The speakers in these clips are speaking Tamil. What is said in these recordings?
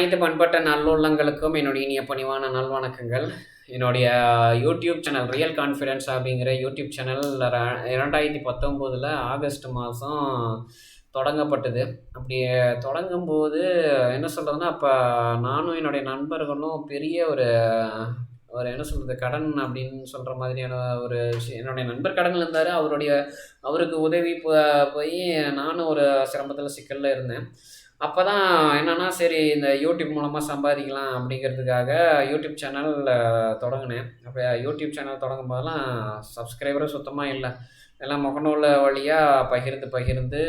அனைத்து பண்பட்ட நல்லுள்ளங்களுக்கும் என்னுடைய இனிய பணிவான நல்வணக்கங்கள். என்னுடைய யூடியூப் சேனல் ரியல் கான்ஃபிடென்ஸ் அப்படிங்கிற யூடியூப் சேனல் இரண்டாயிரத்தி பத்தொம்போதில் ஆகஸ்ட் மாதம் தொடங்கப்பட்டது. அப்படி தொடங்கும்போது என்ன சொல்கிறதுன்னா அப்போ நானும் என்னுடைய நண்பர்களும் பெரிய ஒரு ஒரு என்ன சொல்கிறது கடன் அப்படின்னு சொல்கிற மாதிரியான ஒரு விஷயம் என்னுடைய நண்பர் கடனில் இருந்தார். அவருடைய அவருக்கு உதவி போய் நானும் ஒரு சிரமத்தில் சிக்கலில் இருந்தேன். அப்போ தான் என்னென்னா சரி இந்த யூடியூப் மூலமாக சம்பாதிக்கலாம் அப்படிங்கிறதுக்காக யூடியூப் சேனல் தொடங்கினேன். அப்போ யூடியூப் சேனல் தொடங்கும் போதெல்லாம் சப்ஸ்கிரைபரும் சுத்தமாக இல்லை. எல்லாம் முகநூல் வழியாக பகிர்ந்து பகிர்ந்து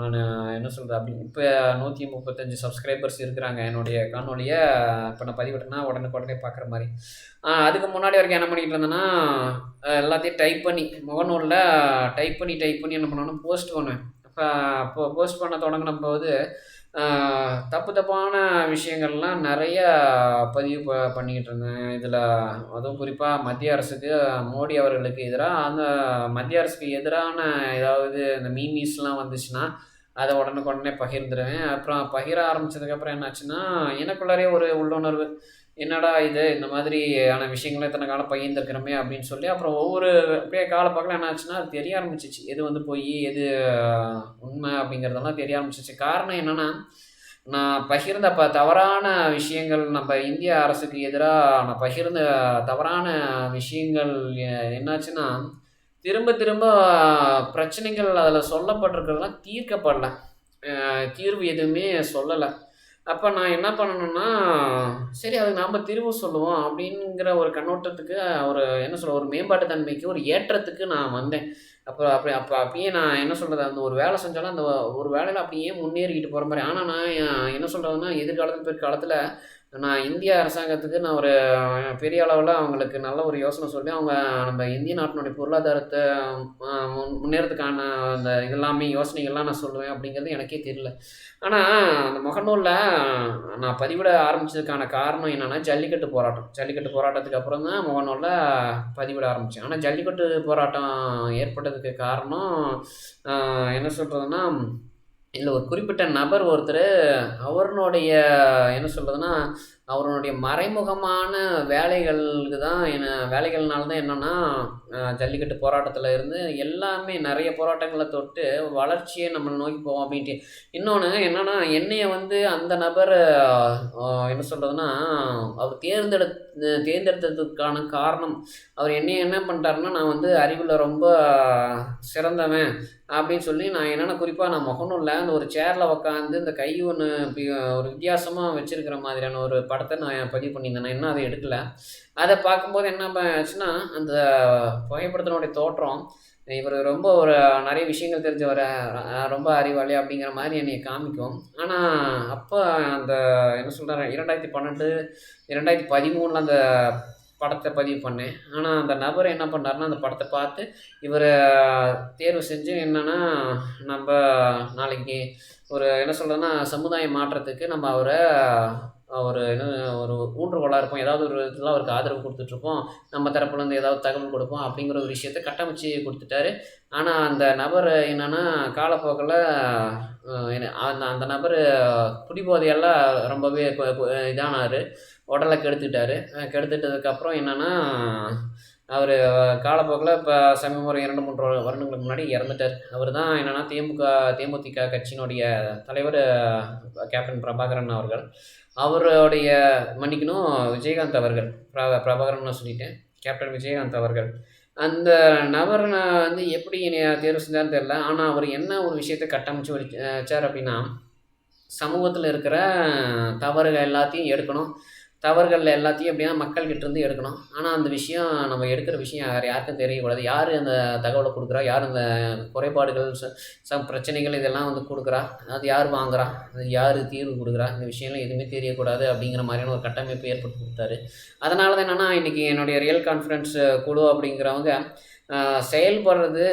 நான் என்ன சொல்கிறது அப்படி இப்போ நூற்றி முப்பத்தஞ்சு சப்ஸ்கிரைபர்ஸ் இருக்கிறாங்க என்னுடைய காணொலியை இப்போ நான் பதிவிட்டேன்னா உடனுக்குடனே பார்க்குற மாதிரி. அதுக்கு முன்னாடி வரைக்கும் என்ன பண்ணிக்கிட்டு இருந்தேன்னா எல்லாத்தையும் டைப் பண்ணி முகநூலில் டைப் பண்ணி டைப் பண்ணி என்ன பண்ணணும் போஸ்ட் பண்ணுவேன். போஸ்ட் பண்ண தொடங்கின போது தப்பு தப்பான விஷயங்கள்லாம் நிறைய பதிவு ப பண்ணிக்கிட்டு இருந்தேன். இதில் அதுவும் குறிப்பாக மத்திய அரசுக்கு மோடி அவர்களுக்கு எதிராக அந்த மத்திய அரசுக்கு எதிரான ஏதாவது இந்த மீமீஸ்லாம் வந்துச்சுன்னா அதை உடனுக்குடனே பகிர்ந்துருவேன். அப்புறம் பகிர ஆரம்பிச்சதுக்கப்புறம் என்னாச்சுன்னா எனக்குள்ளாரே ஒரு உள்ளுணர்வு. என்னடா இது? இந்த மாதிரியான விஷயங்களை இத்தனை காலம் பகிர்ந்துருக்கிறோமே அப்படின்னு சொல்லி அப்புறம் ஒவ்வொரு அப்படியே காலப்போக்கில் என்னாச்சுன்னா அது தெரிய ஆரம்பிச்சிச்சு. எது வந்து போய் எது உண்மை அப்படிங்கிறதெல்லாம் தெரிய ஆரம்பிச்சிச்சு. காரணம் என்னென்னா நான் பகிர்ந்த ப தவறான விஷயங்கள் நம்ம இந்திய அரசுக்கு எதிராக நான் பகிர்ந்த தவறான விஷயங்கள் என்னாச்சுன்னா திரும்ப திரும்ப பிரச்சனைகள் அதில் சொல்லப்பட்டிருக்கிறதுலாம் தீர்க்கப்படலை. தீர்வு எதுவுமே சொல்லலை. அப்போ நான் என்ன பண்ணணும்னா சரி அது நாம் தீர்வு சொல்லுவோம் அப்படிங்கிற ஒரு கண்ணோட்டத்துக்கு ஒரு என்ன சொல்ல ஒரு மேம்பாட்டு தன்மைக்கு ஒரு ஏற்றத்துக்கு நான் வந்தேன். அப்போ அப்படி அப்போ அப்பயே நான் என்ன சொல்கிறது அந்த ஒரு வேலை செஞ்சாலும் அந்த ஒரு வேலையில் அப்படியே முன்னேறிக்கிட்டு போகிற மாதிரி. ஆனால் நான் என்ன சொல்கிறதுனா எதிர்காலத்தில் பிற்காலத்தில் நான் இந்திய அரசாங்கத்துக்கு நான் ஒரு பெரிய அளவில் அவங்களுக்கு நல்ல ஒரு யோசனை சொல்லி அவங்க நம்ம இந்திய நாட்டினுடைய பொருளாதாரத்தை முன் முன்னேறதுக்கான அந்த இதெல்லாமே யோசனைகள்லாம் நான் சொல்லுவேன் அப்படிங்கிறது எனக்கே தெரியல. ஆனால் அந்த முகநூலில் நான் பதிவிட ஆரம்பிச்சதுக்கான காரணம் என்னென்னா ஜல்லிக்கட்டு போராட்டம். ஜல்லிக்கட்டு போராட்டத்துக்கு அப்புறம் தான் முகநூலில் பதிவிட ஆரம்பித்தேன் ஆனால் ஜல்லிக்கட்டு போராட்டம் ஏற்பட்டதுக்கு காரணம் என்ன சொல்கிறதுன்னா இதில் ஒரு குறிப்பிட்ட நபர் ஒருத்தர் அவருடைய என்ன சொல்கிறதுனா அவருடைய மறைமுகமான வேலைகளுக்கு தான் என்ன வேலைகள்னால தான் என்னென்னா ஜல்லிக்கட்டு போராட்டத்தில் இருந்து எல்லாமே நிறைய போராட்டங்களை தொட்டு வளர்ச்சியை நம்ம நோக்கி போவோம் அப்படின்ட்டு. இன்னொன்று என்னென்னா என்னைய வந்து அந்த நபர் என்ன சொல்கிறதுனா அவர் தேர்ந்தெடு தேர்ந்தெடுத்ததுக்கான காரணம். அவர் என்னைய என்ன பண்ணிட்டாருன்னா நான் வந்து அறிவில் ரொம்ப சிறந்தவன். அப்படின்னு சொல்லி நான் என்னென்ன குறிப்பாக நான் முகநூலில் அந்த ஒரு சேரில் உக்காந்து இந்த கை ஒன்று ஒரு வித்தியாசமாக வச்சுருக்கிற மாதிரியான ஒரு படத்தை நான் பதிவு பண்ணியிருந்தேன். நான் இன்னும் அதை எடுக்கல. அதை பார்க்கும்போது என்ன ஆச்சுன்னா அந்த புகைப்படத்தினுடைய தோற்றம் இவர் ரொம்ப ஒரு நிறைய விஷயங்கள் தெரிஞ்சவர் ரொம்ப அறிவாளி அப்படிங்கிற மாதிரி என்னை காமிக்கும். ஆனால் அப்போ அந்த என்ன சொல்கிறேன் இரண்டாயிரத்தி பன்னெண்டு இரண்டாயிரத்தி பதிமூணில் அந்த படத்தை பதிவு பண்ணேன் ஆனால் அந்த நபர் என்ன பண்ணாருன்னா அந்த படத்தை பார்த்து இவரை தேர்வு செஞ்சு என்னென்னா நம்ம நாளைக்கு ஒரு என்ன சொல்கிறதுனா சமுதாய மாற்றத்துக்கு நம்ம அவரை ஒரு என்ன ஒரு ஊன்றுகோலாக இருப்போம். ஏதாவது ஒரு இதில் அவருக்கு ஆதரவு கொடுத்துட்ருப்போம். நம்ம தரப்புலேருந்து ஏதாவது தகவல் கொடுப்போம் அப்படிங்கிற ஒரு விஷயத்தை கட்டமைச்சு கொடுத்துட்டாரு. ஆனால் அந்த நபர் என்னென்னா காலப்போக்கில் அந்த அந்த நபர் குடிபோதையெல்லாம் ரொம்பவே இதானார். உடலை கெடுத்துட்டாரு கெடுத்துட்டதுக்கப்புறம் என்னென்னா அவர் காலப்போக்கில் இப்போ சமீபம் ஒரு இரண்டு மூன்று வருடங்களுக்கு முன்னாடி இறந்துட்டார். அவர் தான் என்னென்னா தேமுக தேமுதிக கட்சியினுடைய தலைவர் கேப்டன் பிரபாகரன் அவர்கள். அவருடைய மன்னிக்கணும் விஜயகாந்த் அவர்கள் பிர பிரபாகரன் சொல்லிட்டேன். கேப்டன் விஜயகாந்த் அவர்கள். அந்த நபர் நான் வந்து எப்படி தேர்வு செஞ்சான்னு தெரில ஆனால் அவர் என்ன ஒரு விஷயத்தை கட்டமைச்சு வச்சார் அப்படின்னா சமூகத்தில் இருக்கிற தவறுகள் எல்லாத்தையும் எடுக்கணும். தவறுகள் எல்லாத்தையும் எப்படின்னா மக்கள்கிட்ட இருந்து எடுக்கணும். ஆனால் அந்த விஷயம் நம்ம எடுக்கிற விஷயம் யார் யாருக்கும் தெரியக்கூடாது. யார் அந்த தகவலை கொடுக்குறா? யார் அந்த குறைபாடுகள் ச ச பிரச்சனைகள் இதெல்லாம் வந்து கொடுக்குறா? அது யார் வாங்குறா? அது யார் தீர்வு கொடுக்குறா? இந்த விஷயம்லாம் எதுவுமே தெரியக்கூடாது அப்படிங்கிற மாதிரியான ஒரு கட்டமைப்பு ஏற்படுத்தி கொடுத்தாரு. அதனால தான் என்னென்னா இன்றைக்கி என்னுடைய ரியல் கான்ஃபிடன்ஸ் குழு அப்படிங்கிறவங்க செயல்படுறது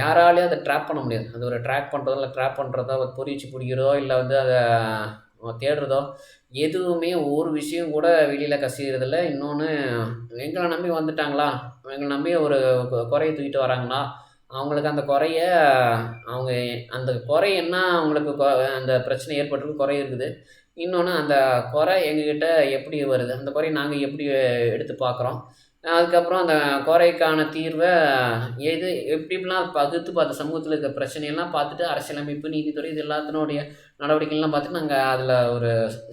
யாராலையும் அதை ட்ராப் பண்ண முடியாது. அது ஒரு ட்ராக் பண்ணுறதோ இல்லை ட்ராப் பண்ணுறதோ பொறிச்சு பிடிக்கிறதோ இல்லை வந்து அதை தேடுறதோ எதுவுமே ஒரு விஷயம் கூட வெளியில் கசிகிறதில்ல இன்னொன்று எங்களை நம்பி வந்துட்டாங்களா? எங்களை நம்பி ஒரு குறையை தூக்கிட்டு வராங்களா? அவங்களுக்கு அந்த குறைய அவங்க அந்த குறை என்ன அவங்களுக்கு கொ- அந்த பிரச்சனை ஏற்பட்டிருக்கு குறை இருக்குது. இன்னொன்று அந்த குறை எங்ககிட்ட எப்படி வருது? அந்த குறையை நாங்கள் எப்படி எடுத்து பார்க்குறோம்? அதுக்கப்புறம் அந்த குறைக்கான தீர்வை எது எப்படி எப்படிலாம் பகுத்து பார்த்த சமூகத்தில் இருக்கிற பிரச்சனையெல்லாம் பார்த்துட்டு அரசியலமைப்பு நீதித்துறை இது எல்லாத்தினுடைய நடவடிக்கைகள்லாம் பார்த்துட்டு நாங்கள் அதில் ஒரு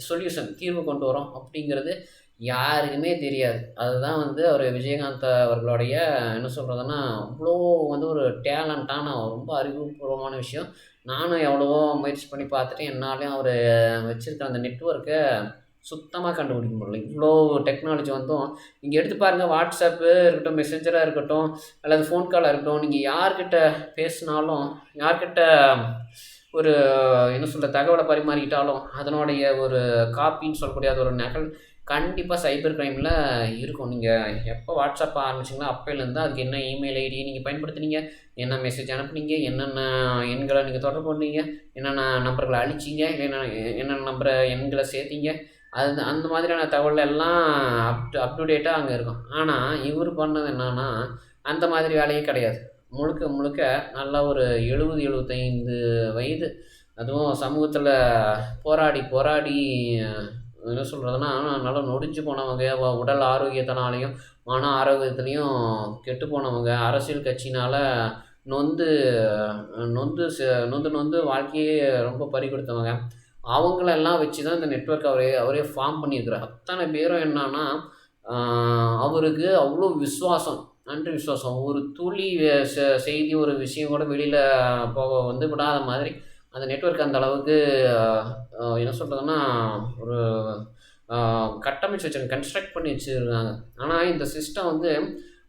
சொல்யூஷன் தீர்வு கொண்டு வரோம் அப்படிங்கிறது யாருக்குமே தெரியாது. அதுதான் வந்து அவர் விஜயகாந்த் அவர்களுடைய என்ன சொல்கிறதுன்னா அவ்வளோ வந்து ஒரு டேலண்ட்டான ரொம்ப அறிவுபூர்வமான விஷயம். நானும் எவ்வளவோ முயற்சி பண்ணி பார்த்துட்டு என்னாலையும் அவர் வச்சுருக்க அந்த நெட்ஒர்க்கை சுத்தமாக கண்டுபிடிக்க முடியல. இவ்வளோ டெக்னாலஜி வந்தும் நீங்கள் எடுத்து பாருங்கள் வாட்ஸ்அப்பு இருக்கட்டும் மெசேஞ்சராக இருக்கட்டும் அல்லது ஃபோன் காலாக இருக்கட்டும் நீங்கள் யார்கிட்ட பேசினாலும் யார்கிட்ட ஒரு என்ன சொல்கிற தகவலை பரிமாறிக்கிட்டாலும் அதனுடைய ஒரு காப்பின்னு சொல்லக்கூடிய அது ஒரு நகல் கண்டிப்பாக சைபர் க்ரைமில் இருக்கும். நீங்கள் எப்போ வாட்ஸ்அப் ஆரம்பிச்சிங்களோ அப்போலேருந்து அதுக்கு என்ன இமெயில் ஐடி நீங்கள் பயன்படுத்துனீங்க என்ன மெசேஜ் அனுப்புனீங்க என்னென்ன எண்களை நீங்கள் தொடர்பு பண்ணீங்க என்னென்ன நம்பர்களை அழிச்சிங்க என்னென்ன என்னென்ன நம்பரை எண்களை சேர்த்தீங்க அது அந்த மாதிரியான தகவல் எல்லாம் அப் டு அப் டு டேட்டாக அங்கே இருக்கும். ஆனால் இவர் பண்ணது என்னன்னா அந்த மாதிரி வேலையே கிடையாது. முழுக்க முழுக்க நல்லா ஒரு எழுபது எழுபத்தைந்து வயது. அதுவும் சமூகத்தில் போராடி போராடி என்ன சொல்கிறதுனா நல்லா நொடிஞ்சு போனவங்க உடல் ஆரோக்கியத்தினாலையும் மன ஆரோக்கியத்துலேயும் கெட்டு போனவங்க அரசியல் கட்சினால் நொந்து நொந்து நொந்து நொந்து வாழ்க்கையே ரொம்ப பறி கொடுத்தவங்க. அவங்களெல்லாம் வச்சு தான் இந்த நெட்ஒர்க் அவரே அவரே ஃபார்ம் பண்ணியிருக்கிறார். அத்தனை பேரும் என்னன்னா அவருக்கு அவ்வளோ விசுவாசம் நன்றி விசுவாசம். ஒரு துளி செய்தி ஒரு விஷயம் கூட வெளியில் போக வந்து விடாத மாதிரி அந்த நெட்ஒர்க் அந்த அளவுக்கு என்ன சொல்கிறதுன்னா ஒரு கட்டமைச்சு வச்சுருக்காங்க கன்ஸ்ட்ரக்ட் பண்ணி வச்சுருக்காங்க. ஆனால் இந்த சிஸ்டம் வந்து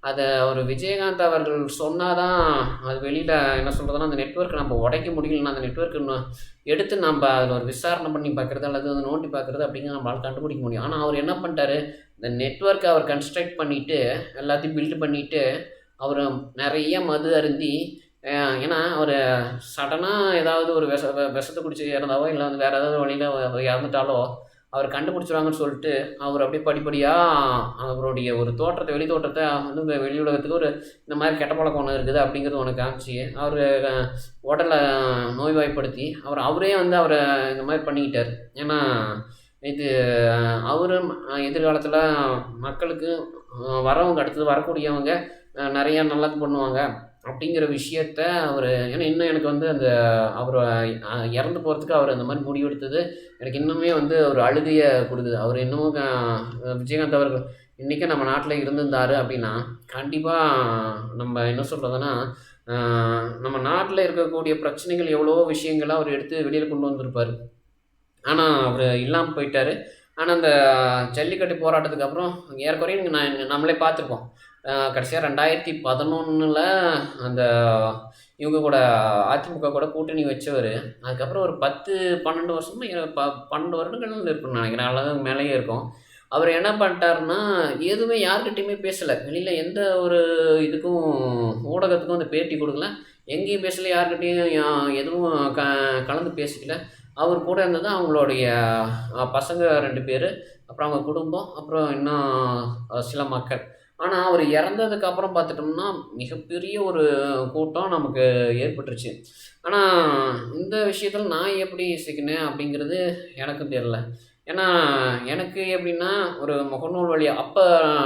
அதை ஒரு விஜயகாந்த் அவர்கள் சொன்னால் தான் அது வெளியில் என்ன சொல்கிறதுனா அந்த நெட்ஒர்க்கை நம்ம உடைக்க முடியலன்னா அந்த நெட்ஒர்க்கு எடுத்து நம்ம அதில் ஒரு விசாரணை பண்ணி பார்க்குறது அல்லது வந்து நோண்டி பார்க்குறது அப்படிங்கிற நம்மளால் கண்டுபிடிக்க முடியும். ஆனால் அவர் என்ன பண்ணிட்டாரு? இந்த நெட்ஒர்க்கை அவர் கன்ஸ்ட்ரக்ட் பண்ணிவிட்டு எல்லாத்தையும் பில்டு பண்ணிவிட்டு அவர் நிறைய மது அருந்தி ஏன்னா அவர் சடனாக ஏதாவது ஒரு விஷ விஷத்தை குடிச்சு இறந்தாவோ இல்லை வந்து வேறு ஏதாவது வழியில் இறந்துட்டாலோ அவர் கண்டுபிடிச்சிருவாங்கன்னு சொல்லிட்டு அவர் அப்படியே படிப்படியாக அவருடைய ஒரு தோற்றத்தை வெளி தோற்றத்தை வந்து வெளி உலகத்துக்கு ஒரு இந்த மாதிரி கெட்ட பழக்கம் ஒன்று இருக்குது அப்படிங்கிறது ஒன்று காமிச்சு அவர் உடலை நோய்வாய்ப்படுத்தி அவர் அவரே வந்து அவரை இந்த மாதிரி பண்ணிக்கிட்டார். ஏன்னா இது அவரும் எதிர்காலத்தில் மக்களுக்கு வரவங்க அடுத்தது வரக்கூடியவங்க நிறையா நல்லது பண்ணுவாங்க. அப்படிங்கிற விஷயத்த அவர் ஏன்னா இன்னும் எனக்கு வந்து அந்த அவர் இறந்து போகிறதுக்கு அவர் அந்த மாதிரி முடிவெடுத்தது எனக்கு இன்னுமே வந்து ஒரு அழுகையை கொடுக்குது அவர் இன்னமும் விஜயகாந்த் அவர்கள் இன்றைக்கும் நம்ம நாட்டில் இருந்திருந்தார் அப்படின்னா கண்டிப்பாக நம்ம என்ன சொல்கிறதுன்னா நம்ம நாட்டில் இருக்கக்கூடிய பிரச்சனைகள் எவ்வளோ விஷயங்களை அவர் எடுத்து வெளியில் கொண்டு வந்திருப்பார். ஆனால் அவர் இல்லாமல் போயிட்டார். ஆனால் அந்த ஜல்லிக்கட்டு போராட்டத்துக்கு அப்புறம் ஏறக்குறைய நான் நம்மளே பார்த்துருப்போம். கடைசியாக ரெண்டாயிரத்தி பதினொன்றில் அந்த இவங்க கூட அதிமுக கூட கூட்டணி வச்சவர். அதுக்கப்புறம் ஒரு பத்து பன்னெண்டு வருஷமாக ப பன்னெண்டு வருடங்கள் இருக்குன்னு நினைக்கிறேன். அல்லது மேலேயே இருக்கும். அவர் என்ன பண்ணிட்டாருன்னா எதுவுமே யார்கிட்டையுமே பேசலை. வெளியில் எந்த ஒரு இதுக்கும் ஊடகத்துக்கும் அந்த பேட்டி கொடுக்கல. எங்கேயும் பேசலை யார்கிட்டையும் எதுவும் க கலந்து பேசிக்கல. அவர் கூட இருந்தது அவங்களுடைய பசங்க ரெண்டு பேர் அப்புறம் அவங்க குடும்பம் அப்புறம் இன்னும் சில மக்கள். ஆனால் அவர் இறந்ததுக்கு அப்புறம் பார்த்துட்டோம்னா மிகப்பெரிய ஒரு கூட்டம் நமக்கு ஏற்பட்டுருச்சு. ஆனால் இந்த விஷயத்தில் நான் எப்படி சிக்கினேன் அப்படிங்கிறது எனக்கும் தெரில ஏன்னா எனக்கு எப்படின்னா ஒரு முகநூல் வழியாக அப்போ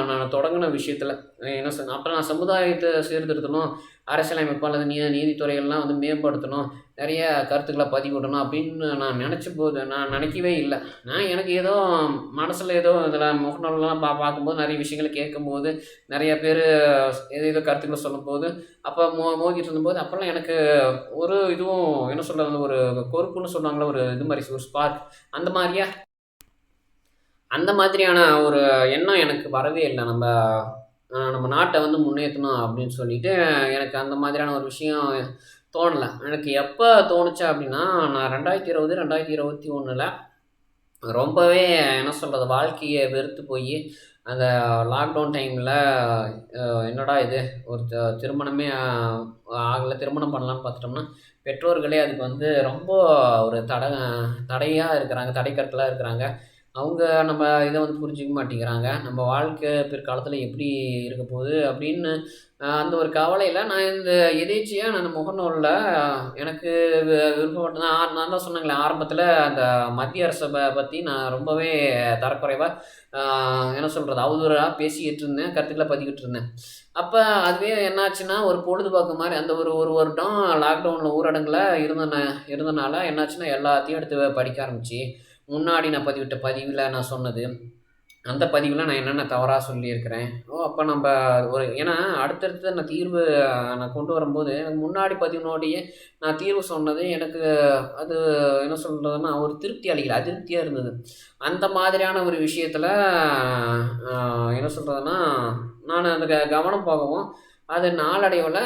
நான் தொடங்கின விஷயத்தில் என்ன சொன்ன அப்போ நான் சமுதாயத்தை சீர்திருத்தணும் அரசியலமைப்பு அல்லது நீ நீதித்துறைகள்லாம் வந்து மேம்படுத்தணும் நிறைய கருத்துக்களை பதிவிடணும் அப்படின்னு நான் நினச்ச போது நான் நினைக்கவே இல்லை. நான் எனக்கு ஏதோ மனசில் ஏதோ இதில் முகநூல்லாம் பா பார்க்கும்போது நிறைய விஷயங்களை கேட்கும்போது நிறைய பேர் ஏதோ ஏதோ கருத்துக்களை சொல்லும்போது அப்போ மோ மோதிட்டு இருந்தபோது அப்போல்லாம் எனக்கு ஒரு இதுவும் என்ன சொல்கிறது ஒரு கொறுப்புன்னு சொல்லுவாங்களே ஒரு இது மாதிரி ஒரு ஸ்பார்க் அந்த மாதிரியா அந்த மாதிரியான ஒரு எண்ணம் எனக்கு வரவே இல்லை. நம்ம நம்ம நாட்டை வந்து முன்னேற்றணும் அப்படின்னு சொல்லிட்டு எனக்கு அந்த மாதிரியான ஒரு விஷயம் தோணலை. எனக்கு எப்போ தோணுச்சு அப்படின்னா நான் ரெண்டாயிரத்தி இருபது ரெண்டாயிரத்தி இருபத்தி ஒன்றில் ரொம்பவே என்ன சொல்கிறது வாழ்க்கையை வெறுத்து போய் அந்த லாக்டவுன் டைமில் என்னடா இது ஒரு திருமணமே ஆகலை திருமணம் பண்ணலான்னு பார்த்துட்டோம்னா பெற்றோர்களே அதுக்கு வந்து ரொம்ப ஒரு தட தடையாக இருக்கிறாங்க தடைக்கட்டலாக இருக்கிறாங்க. அவங்க நம்ம இதை வந்து புரிஞ்சிக்க மாட்டேங்கிறாங்க. நம்ம வாழ்க்கை பிற்காலத்தில் எப்படி இருக்க போகுது அப்படின்னு அந்த ஒரு கவலையில் நான் இந்த எதேச்சியாக நான் முகநூலில் எனக்கு வி- விருப்பப்பட்ட நான் தான் சொன்னேங்களேன் ஆரம்பத்தில் அந்த மத்திய அரசை பற்றி நான் ரொம்பவே தரக்குறைவாக என்ன சொல்கிறது அவதூறாக பேசிக்கிட்டு இருந்தேன் கருத்துக்களை பதிக்கிட்டு இருந்தேன் அப்போ அதுவே என்னாச்சுன்னா ஒரு பொழுதுபோக்கு மாதிரி அந்த ஒரு ஒரு வருடம் லாக்டவுனில் ஊரடங்கில் இருந்தன இருந்தனால என்னாச்சுன்னா எல்லாத்தையும் எடுத்து படிக்க ஆரம்பிச்சு. முன்னாடி நான் பதிவிட்ட பதிவில் நான் சொன்னது அந்த பதிவில் நான் என்னென்ன தவறாக சொல்லியிருக்கிறேன்? ஓ அப்போ நம்ம ஒரு ஏன்னா அடுத்தடுத்து நான் தீர்வு நான் கொண்டு வரும்போது எனக்கு முன்னாடி பதிவினோடையே நான் தீர்வு சொன்னது எனக்கு அது என்ன சொல்கிறதுன்னா ஒரு திருப்தி அளிக்கல அதிருப்தியாக இருந்தது. அந்த மாதிரியான ஒரு விஷயத்தில் என்ன சொல்கிறதுன்னா நான் அந்த க- கவனம் போகவும் அது நாளடைவில்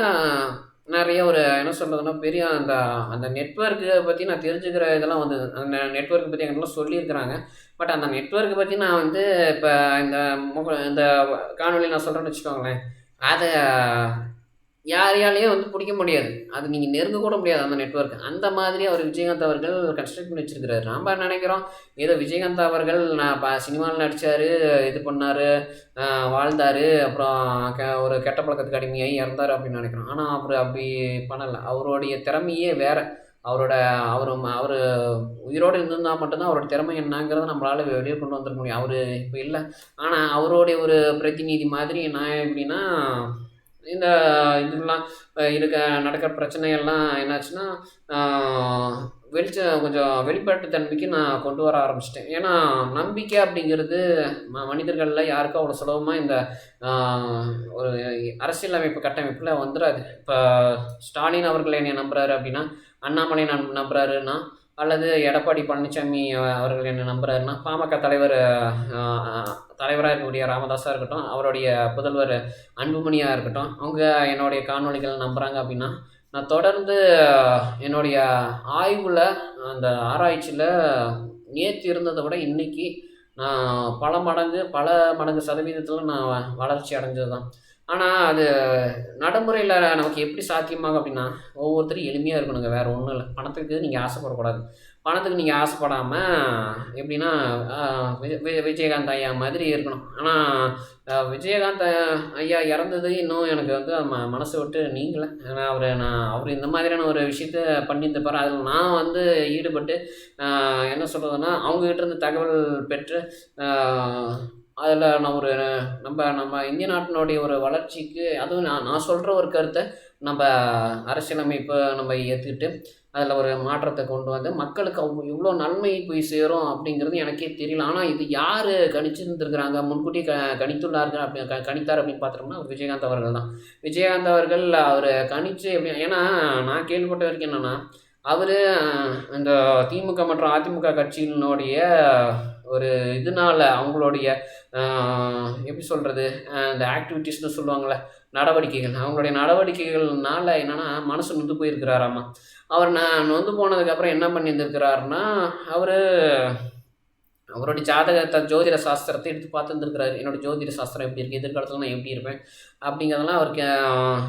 நிறைய ஒரு என்ன சொல்கிறதுன்னா பெரிய அந்த அந்த நெட்ஒர்க்கை பற்றி நான் தெரிஞ்சுக்கிற இதெல்லாம் வந்து அந்த நெட்ஒர்க்கை பற்றி எங்கெல்லாம் சொல்லியிருக்கிறாங்க. பட் அந்த நெட்ஒர்க்கை பற்றி நான் வந்து இப்போ இந்த முக இந்த காணொலி நான் சொல்கிறேன்னு வச்சுக்கோங்களேன். அதை யாரையாலையும் வந்து பிடிக்க முடியாது. அது நீங்கள் நெருங்க கூட முடியாது அந்த நெட்ஒர்க் அந்த மாதிரி அவர் விஜயகாந்த் அவர்கள் கன்ஸ்ட்ரக்ட் பண்ணி வச்சிருக்கிறாரு. நாம் நினைக்கிறோம்? ஏதோ விஜயகாந்த் அவர்கள் நான் ப சினிமாவில் நடித்தார் இது பண்ணார் வாழ்ந்தார் அப்புறம் க ஒரு கெட்ட பழக்கத்துக்கு அடிமையாகி இறந்தார் அப்படின்னு நினைக்கிறோம். ஆனால் அவர் அப்படி பண்ணலை. அவருடைய திறமையே வேறு. அவரோட அவர் அவர் உயிரோடு இருந்திருந்தால் மட்டும்தான் அவரோட திறமை என்னங்கிறத நம்மளால் வெளியே கொண்டு வந்துருக்க முடியும். அவர் இப்போ இல்லை. ஆனால் அவருடைய ஒரு பிரதிநிதி மாதிரி நான் எப்படின்னா இந்த இதெல்லாம் இருக்க நடக்கிற பிரச்சனையெல்லாம் என்னாச்சுன்னா வெளிச்ச கொஞ்சம் வெளிப்பாட்டு தன்மைக்கு நான் கொண்டு வர ஆரம்பிச்சிட்டேன். ஏன்னா நம்பிக்கை அப்படிங்கிறது ம மனிதர்களில் யாருக்கும் அவ்வளோ சுலபமாக இந்த ஒரு அரசியலமைப்பு கட்டமைப்பில் வந்துடாது இப்போ ஸ்டாலின் அவர்களை என்னை நம்புறாரு அப்படின்னா அண்ணாமலை நம் நம்புறாருன்னா அல்லது எடப்பாடி பழனிசாமி அவர்கள் என்ன நம்புறாருன்னா பாமக தலைவர் தலைவராக இருக்கக்கூடிய ராமதாஸாக இருக்கட்டும் அவருடைய புதல்வர் அன்புமணியாக இருக்கட்டும் அவங்க என்னுடைய காணொளிகள் நம்புகிறாங்க அப்படின்னா நான் தொடர்ந்து என்னுடைய ஆய்வில் அந்த ஆராய்ச்சியில் நேற்று இருந்ததை விட இன்னைக்கு நான் பல மடங்கு பல மடங்கு சதவீதத்தில் நான் வ- வளர்ச்சி அடைஞ்சது தான் ஆனால் அது நடைமுறையில் நமக்கு எப்படி சாத்தியமாகும் அப்படின்னா ஒவ்வொருத்தரும் எளிமையாக இருக்கணுங்க. வேறு ஒன்றும் இல்லை. பணத்துக்கு நீங்கள் ஆசைப்படக்கூடாது. பணத்துக்கு நீங்கள் ஆசைப்படாமல் எப்படின்னா விஜய் விஜயகாந்த் ஐயா மாதிரி இருக்கணும். ஆனால் விஜயகாந்த் ஐயா இறந்தது இன்னும் எனக்கு வந்து ம மனசை விட்டு நீங்களே ஏன்னா அவர் நான் அவர் இந்த மாதிரியான ஒரு விஷயத்த பண்ணியிருந்தப்பார் அதில் நான் வந்து ஈடுபட்டு என்ன சொல்கிறதுன்னா அவங்ககிட்ட இருந்து தகவல் பெற்று அதில் நான் ஒரு நம்ம நம்ம இந்திய நாட்டினுடைய ஒரு வளர்ச்சிக்கு அதுவும் நான் நான் சொல்கிற ஒரு கருத்தை நம்ம அரசியலமைப்பை நம்ம ஏற்றுக்கிட்டு அதில் ஒரு மாற்றத்தை கொண்டு வந்து மக்களுக்கு அவ்வளோ இவ்வளோ நன்மை போய் சேரும் அப்படிங்கிறது எனக்கே தெரியல. ஆனால் இது யார் கணிச்சிருந்துருக்குறாங்க? முன்கூட்டியே க கணித்துள்ளார்கள் அப்படி க கணித்தார் அப்படின்னு பார்த்தோம்னா விஜயகாந்த் அவர்கள் தான். விஜயகாந்த் அவர்கள் அவர் கணிச்சு எப்படி ஏன்னா நான் கேள்விப்பட்ட வரைக்கும் என்னென்னா அவர் இந்த திமுக மற்றும் அதிமுக கட்சியினுடைய ஒரு இதனால அவங்களுடைய எப்படி சொல்கிறது இந்த ஆக்டிவிட்டீஸ்னு சொல்லுவாங்கள்ல நடவடிக்கைகள். அவங்களுடைய நடவடிக்கைகள்னால என்னென்னா மனசு நொந்து போயிருக்கிறாராம்மா அவர் நான் நொந்து போனதுக்கப்புறம் என்ன பண்ணியிருந்திருக்கிறாருன்னா அவர் அவருடைய ஜாதகத்தை ஜோதிட சாஸ்திரத்தை எடுத்து பார்த்துருந்துருக்கிறாரு. என்னோடய ஜோதிட சாஸ்திரம் எப்படி இருக்குது எதிர்காலத்தில் நான் எப்படி இருப்பேன் அப்படிங்கிறதெல்லாம் அவர் கே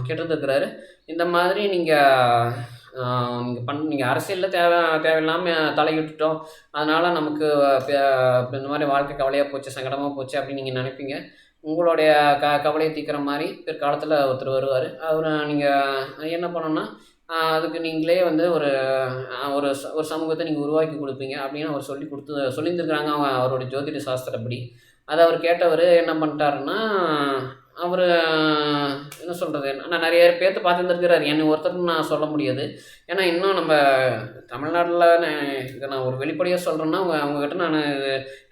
கேட்டிருந்துருக்கிறாரு. இந்த மாதிரி நீங்கள் நீங்கள் பண் நீங்கள் அரசியலில் தேவை தேவையில்லாமல் தலையிட்டுட்டோம். அதனால் நமக்கு இந்த மாதிரி வாழ்க்கை கவலையாக போச்சு சங்கடமாக போச்சு அப்படின்னு நீங்கள் நினைப்பீங்க. உங்களுடைய க கவலையை தீர்க்குற மாதிரி பிற்காலத்தில் ஒருத்தர் வருவார். அவர் நீங்கள் என்ன பண்ணணும்னா அதுக்கு நீங்களே வந்து ஒரு ஒரு ச- ஒரு சமூகத்தை நீங்கள் உருவாக்கி கொடுப்பீங்க அப்படின்னு அவர் சொல்லி கொடுத்து சொல்லியிருந்துருக்குறாங்க அவங்க அவருடைய ஜோதிட சாஸ்திரப்படி. அதை அவர் கேட்டவர் என்ன பண்ணிட்டாருன்னா அவர் என்ன சொல்கிறது நான் நிறைய பேர்த்த பார்த்துருந்துருக்கிறார். என்னை ஒருத்தர் நான் சொல்ல முடியாது. ஏன்னா இன்னும் நம்ம தமிழ்நாட்டில் இதை நான் ஒரு வெளிப்படையாக சொல்கிறேன்னா அவங்க அவங்ககிட்ட நான்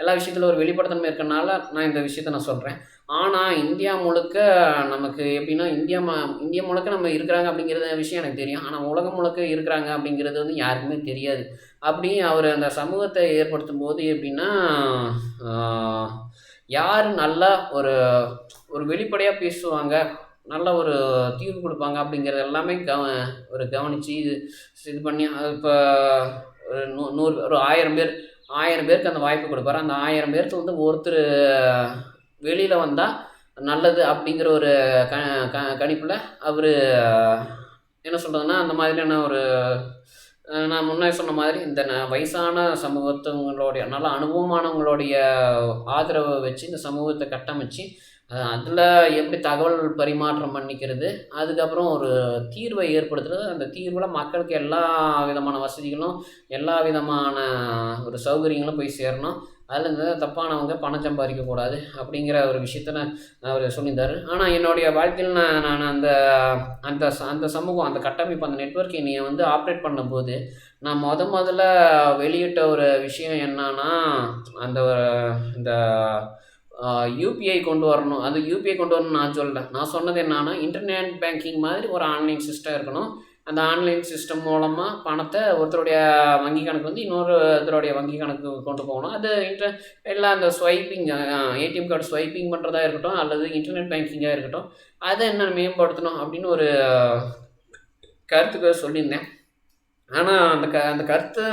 எல்லா விஷயத்துலையும் ஒரு வெளிப்படத்தன்மை இருக்கனால நான் இந்த விஷயத்த நான் சொல்கிறேன் ஆனால் இந்தியா முழுக்க நமக்கு எப்படின்னா இந்தியா ம இந்தியா முழுக்க நம்ம இருக்கிறாங்க அப்படிங்கிறத விஷயம் எனக்கு தெரியும். ஆனால் உலகம் முழுக்க இருக்கிறாங்க அப்படிங்கிறது வந்து யாருக்குமே தெரியாது. அப்படி அவர் அந்த சமூகத்தை ஏற்படுத்தும் போது எப்படின்னா யார் நல்லா ஒரு ஒரு வெளிப்படையாக பேசுவாங்க நல்ல ஒரு தீர்வு கொடுப்பாங்க அப்படிங்கிறது எல்லாமே கவ ஒரு கவனித்து இது இது பண்ணி அது இப்போ ஒரு நூ நூறு ஒரு ஆயிரம் பேர் ஆயிரம் பேருக்கு அந்த வாய்ப்பு கொடுப்பாரு. அந்த ஆயிரம் பேருக்கு வந்து ஒருத்தர் வெளியில் வந்தால் நல்லது அப்படிங்கிற ஒரு க க கணிப்பில் அவர் என்ன சொல்கிறதுன்னா அந்த மாதிரியான ஒரு நான் முன்னே சொன்ன மாதிரி இந்த ந- வயசான சமூகத்தவங்களுடைய நல்ல அனுபவமானவங்களுடைய ஆதரவை வச்சு இந்த சமூகத்தை கட்டமைச்சு அதில் எப்படி தகவல் பரிமாற்றம் பண்ணிக்கிறது அதுக்கப்புறம் ஒரு தீர்வை ஏற்படுத்துறது அந்த தீர்வில் மக்களுக்கு எல்லா விதமான வசதிகளும் எல்லா விதமான ஒரு சௌகரியங்களும் போய் சேரணும். அதில் இந்த தப்பானவங்க பணம் சம்பாதிக்கக்கூடாது அப்படிங்கிற ஒரு விஷயத்த நான் அவர் சொல்லியிருந்தார். ஆனால் என்னுடைய வாழ்க்கையில் நான் நான் அந்த அந்த அந்த சமூகம் அந்த கட்டமைப்பு அந்த நெட்வொர்க் என்னைய வந்து ஆப்ரேட் பண்ணும்போது நான் முத முதல்ல வெளியிட்ட ஒரு விஷயம் என்னன்னா அந்த ஒரு- இந்த யூபிஐ கொண்டு வரணும். அது யூபிஐ கொண்டு வரணும்னு நான் சொல்லலை. நான் சொன்னது என்னன்னா இன்டர்நெட் பேங்கிங் மாதிரி ஒரு ஆன்லைன் சிஸ்டம் இருக்கணும். அந்த ஆன்லைன் சிஸ்டம் மூலமாக பணத்தை ஒருத்தருடைய வங்கி கணக்கு வந்து இன்னொருத்தருடைய வங்கி கணக்கு கொண்டு போகணும். அது இன்டர் எல்லாம் அந்த ஸ்வைப்பிங் ஏடிஎம் கார்டு ஸ்வைப்பிங் பண்ணுறதா இருக்கட்டும் அல்லது இன்டர்நெட் பேங்கிங்காக இருக்கட்டும் அதை என்ன மேம்படுத்தணும் அப்படின்னு ஒரு கருத்துக்கள் சொல்லியிருந்தேன். ஆனால் அந்த க அந்த கருத்து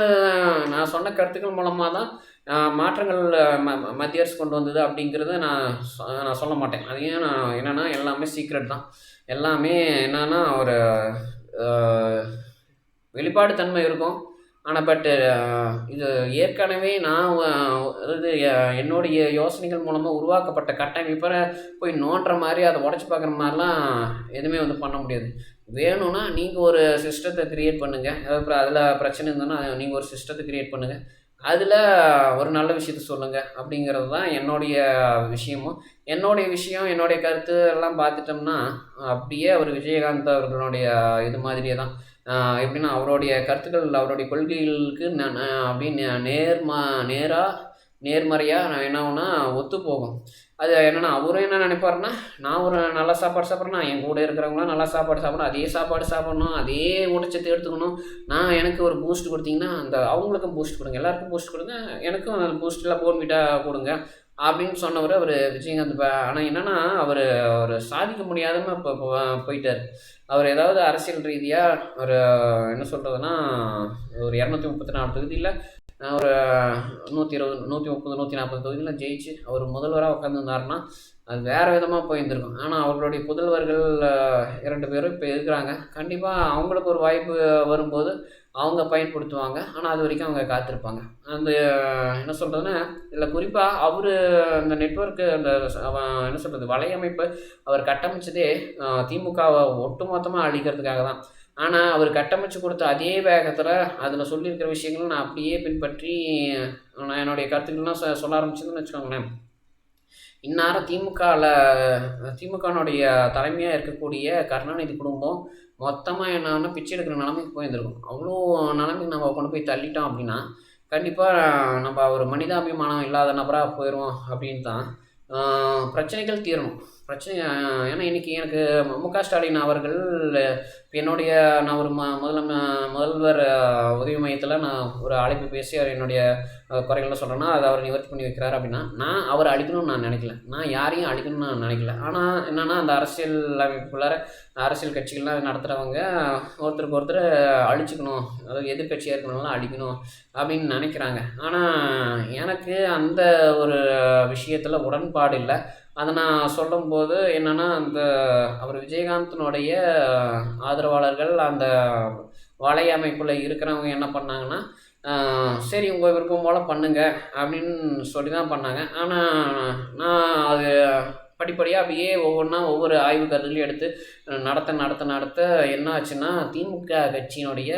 நான் சொன்ன கருத்துக்கள் மூலமாக தான் மாற்றங்கள் ம மத்திய அரசு கொண்டு வந்தது அப்படிங்கிறத நான் சொ- நான் சொல்ல மாட்டேன். அது ஏன் நான் என்னென்னா எல்லாமே சீக்ரெட் தான். எல்லாமே என்னென்னா ஒரு வெளிப்பாடு தன்மை இருக்கும். ஆனால் பட்டு இது ஏற்கனவே நான் இது அதாவது என்னுடைய யோசனைகள் மூலமாக உருவாக்கப்பட்ட கட்டமைப்பை. போய் நோண்டுற மாதிரி அதை உடச்சி பார்க்குற மாதிரிலாம் எதுவுமே வந்து பண்ண முடியாது. வேணும்னா நீங்கள் ஒரு சிஸ்டத்தை க்ரியேட் பண்ணுங்கள் அப்புறம் அதில் பிரச்சனை இருந்ததுன்னா நீங்கள் ஒரு சிஸ்டத்தை க்ரியேட் பண்ணுங்கள் அதில் ஒரு நல்ல விஷயத்த சொல்லுங்கள் அப்படிங்கிறது தான் என்னுடைய விஷயமும். என்னுடைய விஷயம் என்னுடைய கருத்து எல்லாம் பார்த்துட்டோம்னா அப்படியே அவர் விஜயகாந்த் அவர்களுடைய இது மாதிரியே தான். எப்படின்னா அவருடைய கருத்துக்கள் அவருடைய கொள்கைகளுக்கு நான் அப்படின்னு அப்படியே நேர்மா நேராக நேர்மறையாக நான் என்ன ஒத்து போகும். அது என்னென்னா அவரும் என்ன நினைப்பாருன்னா நான் ஒரு நல்ல சாப்பாடு சாப்பிட்றேன்னா என் கூட இருக்கிறவங்களாம் நல்லா சாப்பாடு சாப்பிடணும் அதே சாப்பாடு சாப்பிடணும் அதே ஊட்டச்சத்து எடுத்துக்கணும். நான் எனக்கு ஒரு பூஸ்ட் கொடுத்தீங்கன்னா அந்த அவங்களுக்கும் பூஸ்ட் கொடுங்க எல்லாருக்கும் பூஸ்ட் கொடுங்க எனக்கும் அந்த பூஸ்ட்டில் போர்மீட்டாக கொடுங்க அப்படின்னு சொன்னவர் அவர் விஜயகாந்த். ப- ஆனால் என்னென்னா அவர் அவர் சாதிக்க முடியாதம இப்போ போயிட்டார். அவர் ஏதாவது அரசியல் ரீதியாக ஒரு என்ன சொல்கிறதுனா ஒரு இரநூத்தி முப்பத்தி நாலு தொகுதியில் ஒரு நூற்றி இருபது நூற்றி முப்பது நூற்றி நாற்பது தொகுதியில் ஜெயிச்சு அவர் முதல்வராக உட்காந்துருந்தாருன்னா அது வேறு விதமாக போயிருந்திருக்கும். ஆனால் அவர்களுடைய புதல்வர்கள் இரண்டு பேரும் இப்போ இருக்கிறாங்க. கண்டிப்பாக அவங்களுக்கு ஒரு வாய்ப்பு வரும்போது அவங்க பயன்படுத்துவாங்க. ஆனால் அது வரைக்கும் அவங்க காத்திருப்பாங்க. அந்த என்ன சொல்கிறதுன்னா இதில் குறிப்பாக அவர் அந்த நெட்வொர்க்கு அந்த என்ன சொல்கிறது வலையமைப்பு அவர் கட்டமைச்சதே திமுகவை ஒட்டுமொத்தமாக அழிக்கிறதுக்காக தான் ஆனால் அவர் கட்டமைச்சு கொடுத்த அதே வேகத்தில் அதில் சொல்லியிருக்கிற விஷயங்களை நான் அப்படியே பின்பற்றி நான் என்னுடைய கருத்துக்கள்லாம் சொ சொல்ல ஆரம்பிச்சதுன்னு வச்சுக்கோங்களேன். இந்நேரம் திமுகவில் திமுகனுடைய தலைமையாக இருக்கக்கூடிய கருணாநிதி குடும்பம் மொத்தமாக என்னன்னா பிச்சை எடுக்கிற நிலைமைக்கு போயிருந்திருக்கும். அவ்வளோ நிலைமைக்கு நம்ம கொண்டு போய் தள்ளிட்டோம் அப்படின்னா கண்டிப்பாக நம்ம ஒரு மனிதாபிமானம் இல்லாத நபராக போயிடுவோம் அப்படின்னு தான் பிரச்சனைகள் தீரணும். பிரச்சனை ஏன்னா இன்றைக்கி எனக்கு மு க ஸ்டாலின் அவர்கள் என்னுடைய நான் ஒரு ம முதலம முதல்வர் உதவி மையத்தில் நான் ஒரு அழைப்பு பேசி அவர் என்னுடைய ஆஹ், குறைகளை சொல்கிறேன்னா அதை அவர் நிவர்த்தி பண்ணி வைக்கிறார் அப்படின்னா நான் அவர் அழிக்கணும்னு நான் நினைக்கல. நான் யாரையும் அழிக்கணும்னு நான் நினைக்கல. ஆனால் என்னென்னா அந்த அரசியல் அமைப்புக்குள்ளார அரசியல் கட்சிகள்லாம் நடத்துகிறவங்க ஒருத்தருக்கு ஒருத்தர் அழிச்சிக்கணும். அதாவது எதிர்கட்சியாக இருக்கணும்லாம் அழிக்கணும் அப்படின்னு நினைக்கிறாங்க. ஆனால் எனக்கு அந்த ஒரு விஷயத்தில் உடன்பாடு இல்லை. அதை நான் சொல்லும்போது என்னென்னா அந்த அவர் விஜயகாந்தனுடைய ஆதரவாளர்கள் அந்த வலையமைப்பில் இருக்கிறவங்க என்ன பண்ணாங்கன்னா சரி உங்கள் விருப்பம் போல் பண்ணுங்கள் அப்படின்னு சொல்லி தான் பண்ணாங்க. ஆனால் நான் அது படிப்படியாக அப்படியே ஒவ்வொன்றா ஒவ்வொரு ஆய்வு கருத்துலையும் எடுத்து நடத்த நடத்த நடத்த என்ன ஆச்சுன்னா திமுக கட்சியினுடைய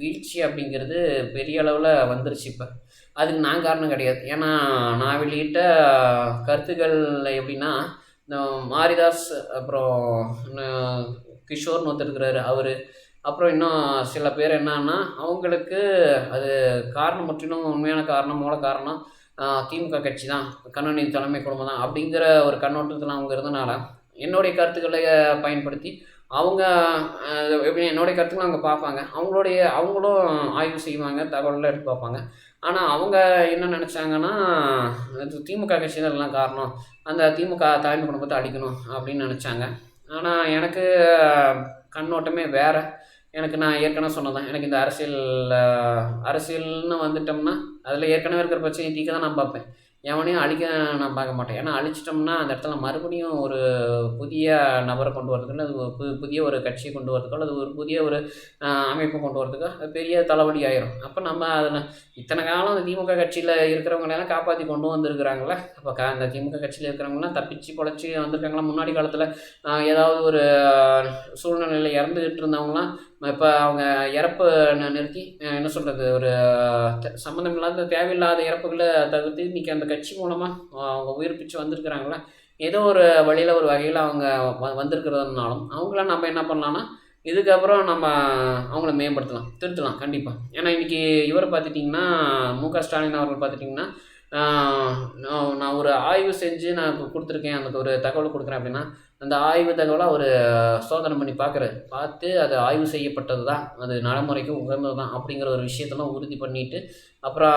வீழ்ச்சி அப்படிங்கிறது பெரிய அளவில் வந்துருச்சு இப்போ. அதுக்கு நான் காரணம் கிடையாது. ஏன்னா நான் வெளியிட்ட கருத்துக்கள் எப்படின்னா இந்த மாரிதாஸ் அப்புறம் கிஷோர்னு ஒருத்தர் இருக்கிறாரு அவர். அப்புறம் இன்னும் சில பேர் என்னன்னா அவங்களுக்கு அது காரணம் முற்றிலும் உண்மையான காரணம் மூல காரணம் திமுக கட்சி தான். கண்ணனின் தலைமை குடும்பம் தான். அப்படிங்கிற ஒரு கண்ணோட்டத்தில் அவங்க இருந்தனால என்னுடைய கருத்துக்களை பயன்படுத்தி அவங்க எப்படி என்னுடைய கருத்துக்களை அவங்க பார்ப்பாங்க. அவங்களுடைய அவங்களும் ஆய்வு செய்வாங்க தகவல்லாம் எடுத்து பார்ப்பாங்க. ஆனால் அவங்க என்ன நினச்சாங்கன்னா திமுக கட்சி தான் எல்லாம் காரணம். அந்த திமுக தலைமை குடும்பத்தை அடிக்கணும் அப்படின்னு நினச்சாங்க. ஆனால் எனக்கு கண்ணோட்டமே வேறு. எனக்கு நான் ஏற்கனவே சொன்னதான் எனக்கு இந்த அரசியல் அரசியல்னு வந்துட்டோம்னா அதில் ஏற்கனவே இருக்கிற பிரச்சனையை தீக்க தான் நான் பார்ப்பேன். எவனையும் அழிக்க நான் பார்க்க மாட்டேன். ஏன்னா அழிச்சிட்டோம்னா அந்த இடத்துல மறுபடியும் ஒரு புதிய நபரை கொண்டு வரதுக்கு அல்லது ஒரு பு புதிய ஒரு கட்சியை கொண்டு வரதுக்கோ அல்லது ஒரு புதிய ஒரு அமைப்பை கொண்டு வரதுக்கோ அது பெரிய தலைவலி ஆயிரும். அப்போ நம்ம அதில் இத்தனை காலம் அந்த திமுக கட்சியில் இருக்கிறவங்களெல்லாம் காப்பாற்றி கொண்டு வந்திருக்கிறாங்களே அப்போ க அந்த திமுக கட்சியில் இருக்கிறவங்களாம் தப்பிச்சு பொழைச்சி வந்திருக்காங்களா? முன்னாடி காலத்தில் ஏதாவது ஒரு சூழ்நிலையில் இறந்துக்கிட்டு இருந்தவங்களாம் இப்போ அவங்க இறப்பு நிறுத்தி என்ன சொல்கிறது ஒரு சம்மந்தம் இல்லாத தேவையில்லாத இறப்புகளை தவிர்த்து இன்றைக்கி அந்த கட்சி மூலமாக அவங்க உயிர்ப்பிச்சு வந்திருக்கிறாங்களா? ஏதோ ஒரு வழியில் ஒரு வகையில் அவங்க வ வந்திருக்கிறதுனாலும் அவங்கள நம்ம என்ன பண்ணலான்னா இதுக்கப்புறம் நம்ம அவங்கள மேம்படுத்தலாம் திருத்தலாம் கண்டிப்பாக ஏன்னா இன்றைக்கி இவர் பார்த்துட்டிங்கன்னா மு க ஸ்டாலின் அவர்கள் பார்த்துட்டிங்கன்னா நான் ஒரு ஆய்வு செஞ்சு நான் கொடுத்துருக்கேன். அந்த ஒரு தகவல் கொடுக்குறேன் அப்படின்னா அந்த ஆய்வு தகவலை அவர் சோதனை பண்ணி பார்க்குறாரு. பார்த்து அது ஆய்வு செய்யப்பட்டது தான் அது நடைமுறைக்கு உகந்தது தான் அப்படிங்கிற ஒரு விஷயத்தெல்லாம் உறுதி பண்ணிட்டு அப்புறம்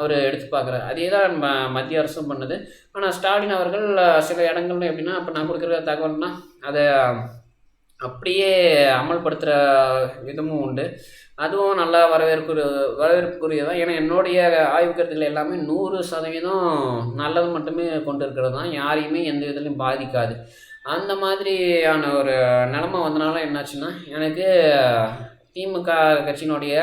அவர் எடுத்து பார்க்குறாரு. அதே தான் ம மத்திய அரசும் பண்ணுது. ஆனால் ஸ்டாலின் அவர்கள் சில இடங்கள்ல எப்படின்னா இப்போ நான் கொடுக்குற தகவல்னா அதை அப்படியே அமல்படுத்துகிற விதமும் உண்டு. அதுவும் நல்லா வரவேற்புரு வரவேற்புக்குரியது தான் ஏன்னா என்னுடைய ஆய்வு கருத்துக்கள் எல்லாமே நூறு சதவீதம் நல்லது மட்டுமே கொண்டு இருக்கிறது தான் யாரையுமே எந்த விதத்துலையும் பாதிக்காது. அந்த மாதிரியான ஒரு நிலமை வந்தனால என்னாச்சுன்னா எனக்கு திமுக கட்சியினுடைய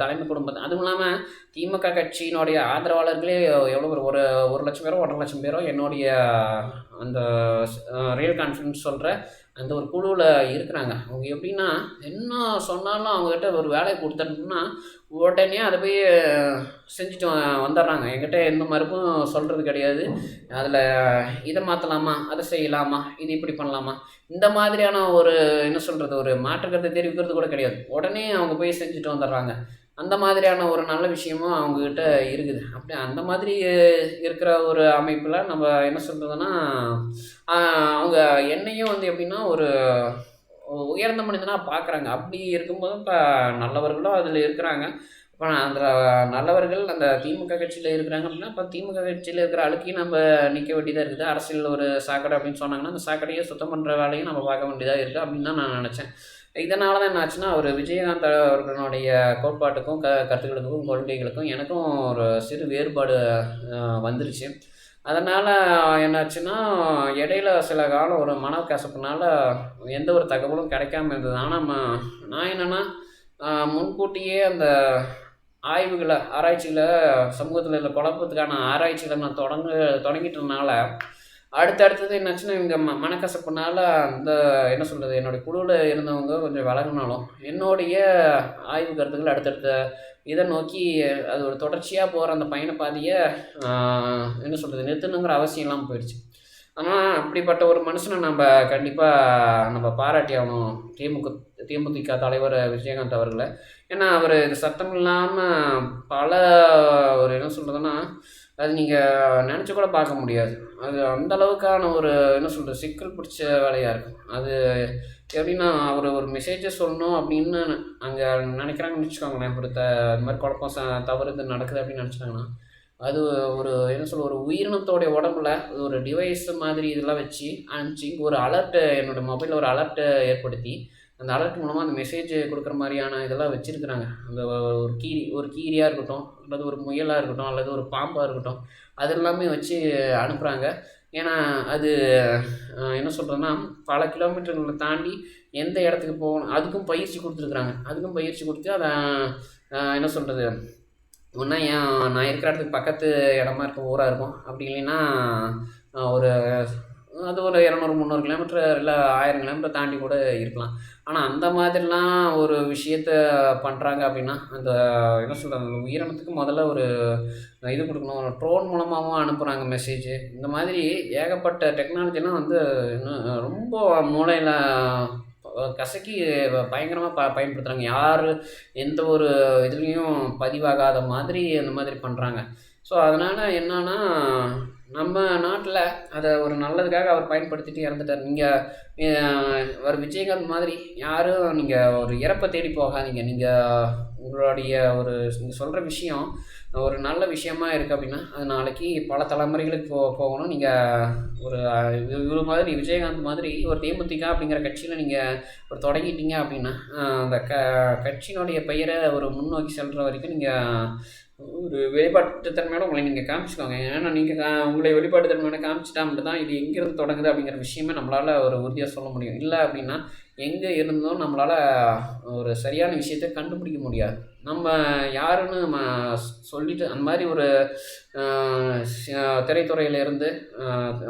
தலைமை குடும்பத்தை அதுவும் இல்லாமல் திமுக கட்சியினுடைய ஆதரவாளர்களே எவ்வளோ பேர் ஒரு ஒரு லட்சம் பேரோ ஒன்றரை லட்சம் பேரோ என்னுடைய அந்த ரியல் கான்ஃபிடன்ஸ் சொல்கிற அந்த ஒரு குழுவில் இருக்கிறாங்க. அவங்க எப்படின்னா என்ன சொன்னாலும் அவங்கக்கிட்ட ஒரு வேலையை கொடுத்துட்டோம்னா உடனே அதை போய் செஞ்சுட்டு வந்துடுறாங்க. என்கிட்ட எந்த மறுப்பும் சொல்கிறது கிடையாது. அதில் இதை மாற்றலாமா அதை செய்யலாமா? இது இப்படி பண்ணலாமா? இந்த மாதிரியான ஒரு என்ன சொல்கிறது ஒரு மாற்றுக்கருத்தை தெரிவிக்கிறது கூட கிடையாது. உடனே அவங்க போய் செஞ்சுட்டு வந்துடுறாங்க. அந்த மாதிரியான ஒரு நல்ல விஷயமும் அவங்கக்கிட்ட இருக்குது. அப்படி அந்த மாதிரி இருக்கிற ஒரு அமைப்பில் நம்ம என்ன சொல்கிறதுன்னா அவங்க என்னையும் வந்து எப்படின்னா ஒரு உயர்ந்த மனிதனாக பார்க்குறாங்க அப்படி இருக்கும்போது இப்போ நல்லவர்களும் அதில் இருக்கிறாங்க. இப்போ அந்த நல்லவர்கள் அந்த திமுக கட்சியில் இருக்கிறாங்க அப்படின்னா இப்போ திமுக கட்சியில் இருக்கிற அழுக்கையும் நம்ம நிற்க வேண்டியதாக இருக்குது. அரசியல் ஒரு சாக்கடை அப்படின்னு சொன்னாங்கன்னா அந்த சாக்கடையை சுத்தம் பண்ணுற வேலையும் நம்ம பார்க்க வேண்டியதாக இருக்குது அப்படின்னு தான் நான் நினச்சேன். இதனால தான் என்னாச்சுன்னா அவர் விஜயகாந்த் அவர்களுடைய கோட்பாட்டுக்கும் க கருத்துக்களுக்கும் கொள்கைகளுக்கும் எனக்கும் ஒரு சிறு வேறுபாடு வந்துருச்சு. அதனால் என்னாச்சுன்னா இடையில சில காலம் ஒரு மனக்கசப்புனால எந்த ஒரு தகவலும் கிடைக்காம இருந்தது. ஆனால் நான் என்னென்னா முன்கூட்டியே அந்த ஆய்வுகளை ஆராய்ச்சியில் சமூகத்தில் உள்ள குழப்பத்துக்கான ஆராய்ச்சிகளை நான் தொடங்க தொடங்கிட்டதுனால அடுத்தடுத்தது என்னாச்சுன்னா இவங்க ம மனக்கசப்புனால அந்த என்ன சொல்கிறது என்னுடைய குழுவில் இருந்தவங்க கொஞ்சம் விலகினாலும் என்னுடைய ஆய்வு கருத்துக்கள் அடுத்தடுத்த இதை நோக்கி அது ஒரு தொடர்ச்சியாக போகிற அந்த பயண பாதையை என்ன சொல்கிறது நிறுத்தணுங்கிற அவசியம் இல்லாமல் போயிடுச்சு. ஆனால் அப்படிப்பட்ட ஒரு மனுஷனை நம்ம கண்டிப்பாக நம்ம பாராட்டி ஆகணும். திமுக தேமுதிக தலைவர் விஜயகாந்த் அவர்களை. ஏன்னா அவர் இது சத்தம் இல்லாமல் பல ஒரு என்ன சொல்கிறதுன்னா அது நீங்கள் நினச்சி கூட பார்க்க முடியாது. அது அந்த அளவுக்கான ஒரு என்ன சொல்கிறது சிக்கல் பிடிச்ச வேலையாக இருக்கும். அது எப்படின்னா அவர் ஒரு மெசேஜை சொல்லணும் அப்படின்னு அங்கே நினைக்கிறாங்கன்னு வச்சுக்கோங்களேன். இப்படி த இந்த மாதிரி குழப்பம் ச தவறு இது நடக்குது அப்படின்னு நினச்சிட்டாங்கன்னா அது ஒரு என்ன சொல்ல ஒரு உயிரினத்தோடைய உடம்புல அது ஒரு டிவைஸ் மாதிரி இதெல்லாம் வச்சு அனுப்பிச்சு ஒரு அலர்ட்டு என்னோடய மொபைலில் ஒரு அலர்ட்டை ஏற்படுத்தி அந்த அலர்ட் மூலமாக அந்த மெசேஜ் கொடுக்குற மாதிரியான இதெல்லாம் வச்சுருக்குறாங்க. அந்த ஒரு கீரி ஒரு கீரியாக இருக்கட்டும் அல்லது ஒரு முயலாக இருக்கட்டும் அல்லது ஒரு பாம்பாக இருக்கட்டும் அது எல்லாமே வச்சு அனுப்புகிறாங்க ஏன்னா அது என்ன சொல்கிறதுன்னா பல கிலோமீட்டர்களை தாண்டி எந்த இடத்துக்கு போகணும் அதுக்கும் பயிற்சி கொடுத்துருக்குறாங்க. அதுக்கும் பயிற்சி கொடுத்து அதை என்ன சொல்கிறது ஒன்றா ஏன் நான் இருக்கிற இடத்துக்கு பக்கத்து இடமா இருக்கும் ஊராக இருக்கும். அப்படி இல்லைன்னா ஒரு அது ஒரு இரநூறு முந்நூறு கிலோமீட்டர் இல்லை ஆயிரம் கிலோமீட்டர் தாண்டி கூட இருக்கலாம். ஆனால் அந்த மாதிரிலாம் ஒரு விஷயத்த பண்ணுறாங்க அப்படின்னா அந்த என்ன சொல்கிறது அந்த உயிரினத்துக்கு முதல்ல ஒரு இது கொடுக்கணும். ட்ரோன் மூலமாகவும் அனுப்புகிறாங்க மெசேஜ் இந்த மாதிரி ஏகப்பட்ட டெக்னாலஜிலாம் வந்து இன்னும் ரொம்ப மூளையில் கசக்கி பயங்கரமாக ப பயன்படுத்துகிறாங்க யார் எந்த ஒரு இதுலேயும் பதிவாகாத மாதிரி அந்த மாதிரி பண்ணுறாங்க ஸோ அதனால் என்னன்னா நம்ம நாட்டில் அதை ஒரு நல்லதுக்காக அவர் பயன்படுத்திட்டு இறந்துட்டார். நீங்கள் ஒரு விஜயகாந்த் மாதிரி யாரும் நீங்கள் ஒரு இறப்பை தேடி போகாதீங்க. நீங்கள் உங்களுடைய ஒரு நீங்கள் சொல்கிற விஷயம் ஒரு நல்ல விஷயமா இருக்குது அப்படின்னா அது நாளைக்கு பல தலைமுறைகளுக்கு போ போகணும். நீங்கள் ஒரு இவ்வளோ மாதிரி விஜயகாந்த் மாதிரி ஒரு தேமுதிக அப்படிங்கிற கட்சியில் நீங்கள் ஒரு தொடங்கிட்டீங்க அப்படின்னா அந்த க கட்சியினுடைய பெயரை ஒரு முன்னோக்கி செல்கிற வரைக்கும் நீங்கள் ஒரு வெளிப்பாட்டுத்தன்மையோட உங்களை நீங்கள் காமிச்சிக்கோங்க. ஏன்னா நீங்கள் உங்களை வெளிப்பாட்டுத்தன்மையோட காமிச்சிட்டா மட்டும் தான் இது எங்கேருந்து தொடங்குது அப்படிங்கிற விஷயமே நம்மளால் ஒரு உறுதியாக சொல்ல முடியும். இல்லை அப்படின்னா எங்கே இருந்தும் நம்மளால் ஒரு சரியான விஷயத்தை கண்டுபிடிக்க முடியாது. நம்ம யாருன்னு நம்ம சொல்லிட்டு அந்த மாதிரி ஒரு திரைத்துறையிலேருந்து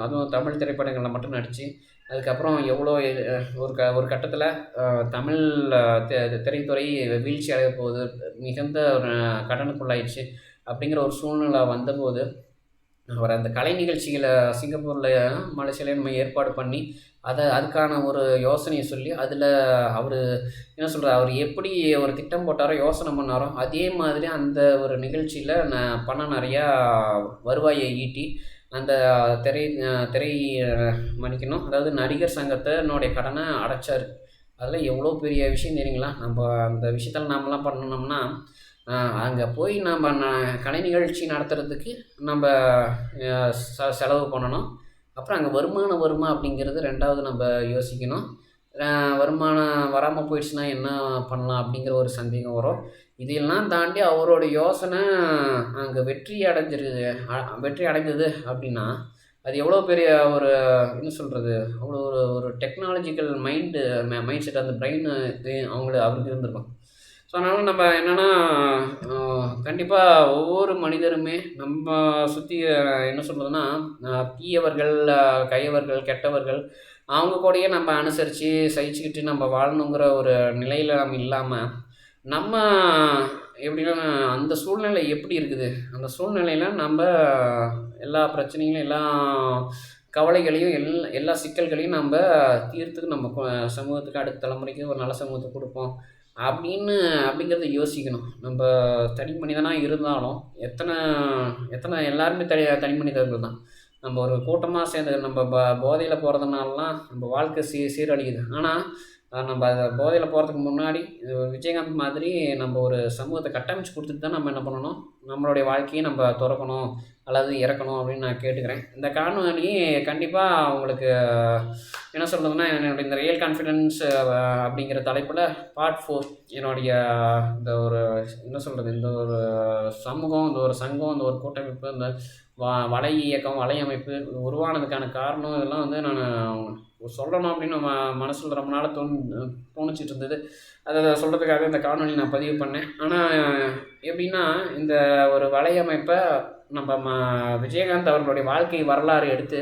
அதுவும் தமிழ் திரைப்படங்களில் மட்டும் நடித்து அதுக்கப்புறம் எவ்வளோ ஒரு க ஒரு கட்டத்தில் தமிழ் திரைத்துறை வீழ்ச்சி அடைய போகுது மிகுந்த ஒரு கடனுக்குள்ளாயிடுச்சு அப்படிங்கிற ஒரு சூழ்நிலை வந்தபோது அவர் அந்த கலை நிகழ்ச்சிகளை சிங்கப்பூரில் மலேசியாவில் நம்ம ஏற்பாடு பண்ணி அதை அதுக்கான ஒரு யோசனையை சொல்லி அதில் அவர் என்ன சொல்கிறார் அவர் எப்படி ஒரு திட்டம் போட்டாரோ யோசனை பண்ணாரோ அதே மாதிரி அந்த ஒரு நிகழ்ச்சியில் நான் பணம் நிறையா வருவாயை ஈட்டி அந்த திரை திரை மன்னிக்கணும் அதாவது நடிகர் சங்கத்தினுடைய கடனை அடைச்சார். அதில் எவ்வளோ பெரிய விஷயம் தெரியுங்களா? நம்ம அந்த விஷயத்தில் நாமெல்லாம் பண்ணணும்னா அங்கே போய் நம்ம ந கலை நிகழ்ச்சி நடத்துகிறதுக்கு நம்ம ச செலவு பண்ணணும். அப்புறம் அங்கே வருமானம் வருமா அப்படிங்கிறது ரெண்டாவது நம்ம யோசிக்கணும். வருமானம் வராமல் போயிடுச்சுன்னா என்ன பண்ணலாம் அப்படிங்கிற ஒரு சந்தேகம் வரும். இதையெல்லாம் தாண்டி அவரோட யோசனை அங்கே வெற்றி அடைஞ்சிருக்குது வெற்றி அடைந்தது அப்படின்னா அது எவ்வளோ பெரிய ஒரு என்ன சொல்கிறது அவ்வளோ ஒரு ஒரு டெக்னாலஜிக்கல் மைண்டு மைண்ட் செட் அந்த பிரெயின் அவங்கள அவருக்கு இருந்திருக்கும். ஸோ அதனால் நம்ம என்னென்னா கண்டிப்பாக ஒவ்வொரு மனிதருமே நம்ம சுற்றி என்ன சொல்கிறதுனா தீயவர்கள் கையவர்கள் கெட்டவர்கள் அவங்க கூடயே நம்ம அனுசரித்து சகிச்சுக்கிட்டு நம்ம வாழணுங்கிற ஒரு நிலையில் நம்ம இல்லாமல் நம்ம எப்படின்னா அந்த சூழ்நிலை எப்படி இருக்குது? அந்த சூழ்நிலையில் நம்ம எல்லா பிரச்சனைகளும் எல்லா கவலைகளையும் எல் எல்லா சிக்கல்களையும் நம்ம தீர்த்துக்கு நம்ம சமூகத்துக்கு அடுத்த தலைமுறைக்கு ஒரு நல்ல சமூகத்தை கொடுப்போம். அப்படின்னு அப்படிங்கிறத யோசிக்கணும். நம்ம தனி மனிதனாக இருந்தாலும் எத்தனை எத்தனை எல்லாருமே தனி தனி மனிதர்கள் தான். நம்ம ஒரு கூட்டமாக சேர்ந்து நம்ம ப போதையில் போகிறதுனாலலாம் நம்ம வாழ்க்கை சீ சீரழியுது. ஆனால் நம்ம அதை போதையில் போகிறதுக்கு முன்னாடி விஜயகாந்த் மாதிரி நம்ம ஒரு சமூகத்தை கட்டமைச்சு கொடுத்துட்டு தான் நம்ம என்ன பண்ணணும்? நம்மளுடைய வாழ்க்கையை நம்ம திறக்கணும் அல்லது இறக்கணும் அப்படின்னு நான் கேட்டுக்கிறேன். இந்த காணொலி கண்டிப்பாக உங்களுக்கு என்ன சொல்கிறதுனா என்னுடைய இந்த ரியல் கான்ஃபிடென்ஸ் அப்படிங்கிற தலைப்பில் பார்ட் ஃபோர் என்னுடைய இந்த ஒரு என்ன சொல்கிறது இந்த ஒரு சமூகம் இந்த ஒரு சங்கம் இந்த ஒரு கூட்டமைப்பு இந்த வலை இயக்கம் வலையமைப்பு உருவானதுக்கான காரணம் இதெல்லாம் வந்து நான் சொல்லணும் அப்படின்னு நம்ம மனசில் ரொம்ப நாள் தோணு தோணிச்சிட்டு இருந்தது அதை சொல்கிறதுக்காக இந்த காணொலி நான் பதிவு பண்ணேன். ஆனால் எப்படின்னா இந்த ஒரு வலையமைப்பை நம்ம ம விஜயகாந்த் அவர்களுடைய வாழ்க்கை வரலாறு எடுத்து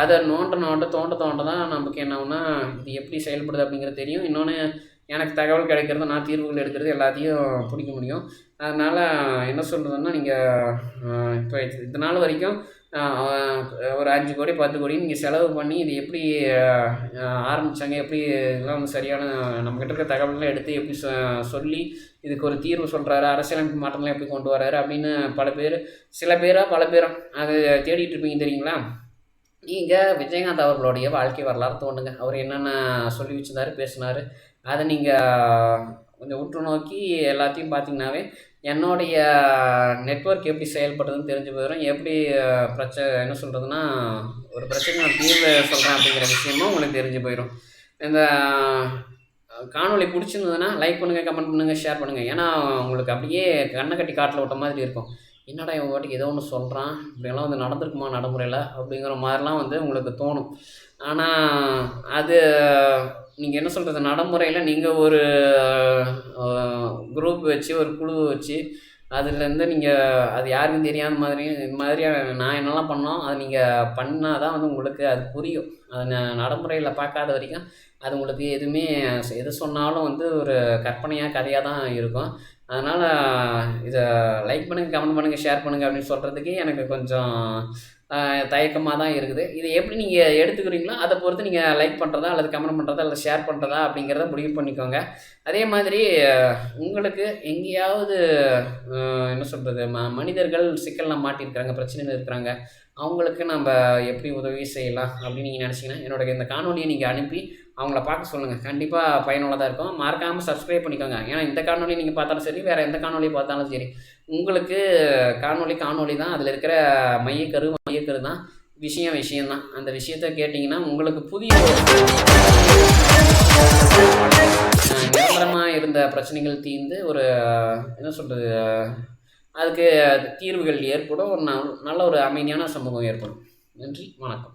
அதை நோண்ட நோண்ட தோண்ட தோண்ட தான் நமக்கு என்ன இது எப்படி செயல்படுது அப்படிங்கிறது தெரியும். இன்னொன்று எனக்கு தகவல் கிடைக்கிறது நான் தீர்வுகள் எடுக்கிறது எல்லாத்தையும் பிடிக்க முடியும். அதனால் என்ன சொல்கிறதுன்னா நீங்கள் இப்போ இந்த நாள் வரைக்கும் ஒரு அஞ்சு கோடி பத்து கோடி நீங்கள் செலவு பண்ணி இது எப்படி ஆரம்பித்தாங்க எப்படி இதெல்லாம் சரியான நம்மக்கிட்ட இருக்க தகவல்களை எடுத்து எப்படி சொல்லி இதுக்கு ஒரு தீர்வு சொல்கிறாரு அரசியலமைப்பு மாற்றம்லாம் எப்படி கொண்டு வர்றாரு அப்படின்னு பல பேர் சில பேராக பல பேரும் அது தேடிட்டு இருப்பீங்க தெரியுங்களா? நீங்கள் விஜயகாந்த் அவர்களுடைய வாழ்க்கை வரலாறு தோணுங்க அவர் என்னென்ன சொல்லி வச்சுருந்தாரு பேசினார் அதை நீங்கள் கொஞ்சம் உற்று நோக்கி எல்லாத்தையும் பார்த்தீங்கன்னாவே என்னுடைய நெட்ஒர்க் எப்படி செயல்படுதுன்னு தெரிஞ்சு போயிடும். எப்படி பிரச்சனை என்ன சொல்கிறதுனா ஒரு பிரச்சனை நான் தீர்வு சொல்கிறேன் அப்படிங்கிற விஷயமும் உங்களுக்கு தெரிஞ்சு போயிடும். இந்த காணொலி பிடிச்சிருந்ததுன்னா லைக் பண்ணுங்கள் கமெண்ட் பண்ணுங்கள் ஷேர் பண்ணுங்கள் ஏன்னா உங்களுக்கு அப்படியே கண்ணை கட்டி காட்டில் விட்ட மாதிரி இருக்கும். என்னடா இவன் வாட்டிக்கு ஏதோ ஒன்று சொல்கிறான் இப்படியெல்லாம் வந்து நடந்திருக்குமா நடைமுறையில்? அப்படிங்கிற மாதிரிலாம் வந்து உங்களுக்கு தோணும். ஆனால் அது நீங்கள் என்ன சொல்கிறது நடைமுறையில் நீங்கள் ஒரு குரூப் வச்சு ஒரு குழு வச்சு அதுலேருந்து நீங்கள் அது யாருக்கும் தெரியாத மாதிரி இது மாதிரியான நான் என்னெல்லாம் பண்ணோம் அதை நீங்கள் பண்ணால் தான் வந்து உங்களுக்கு அது புரியும். அது நடைமுறையில் பார்க்காத வரைக்கும் அது உங்களுக்கு எதுவுமே எது சொன்னாலும் வந்து ஒரு கற்பனையாக கதையாக தான் இருக்கும். அதனால் இதை லைக் பண்ணுங்கள் கமெண்ட் பண்ணுங்கள் ஷேர் பண்ணுங்கள் அப்படின்னு சொல்கிறதுக்கு எனக்கு கொஞ்சம் தயக்கமாக தான் இருக்குது. இதை எப்படி நீங்கள் எடுத்துக்கிறீங்களோ அதை பொறுத்து நீங்கள் லைக் பண்ணுறதா அல்லது கமெண்ட் பண்ணுறதா அல்லது ஷேர் பண்ணுறதா அப்படிங்கிறத முடிவு பண்ணிக்கோங்க. அதே மாதிரி உங்களுக்கு எங்கேயாவது என்ன சொல்கிறது ம மனிதர்கள் சிக்கலில் மாட்டியிருக்கிறாங்க பிரச்சனைகள் இருக்கிறாங்க அவங்களுக்கு நம்ம எப்படி உதவி செய்யலாம் அப்படின்னு நீங்கள் நினச்சிங்கன்னா என்னோட இந்த காணொலியை நீங்கள் அனுப்பி அவங்கள பார்க்க சொல்லுங்கள் கண்டிப்பாக பயனுள்ளதாக இருக்கும். மறக்காமல் சப்ஸ்கிரைப் பண்ணிக்கோங்க. ஏன்னா இந்த காணொலி நீங்கள் பார்த்தாலும் சரி வேறு எந்த காணொலி பார்த்தாலும் சரி உங்களுக்கு காணொலி காணொலி தான். அதில் இருக்கிற மையக்கரு மையக்கரு தான். விஷயம் விஷயந்தான் அந்த விஷயத்த கேட்டிங்கன்னா உங்களுக்கு புதிய நிரந்தரமாக இருந்த பிரச்சனைகள் தீர்ந்து ஒரு என்ன சொல்கிறது அதுக்கு தீர்வுகள் ஏற்படும். ஒரு நல்ல ஒரு அமைதியான சமூகம் ஏற்படும். நன்றி. வணக்கம்.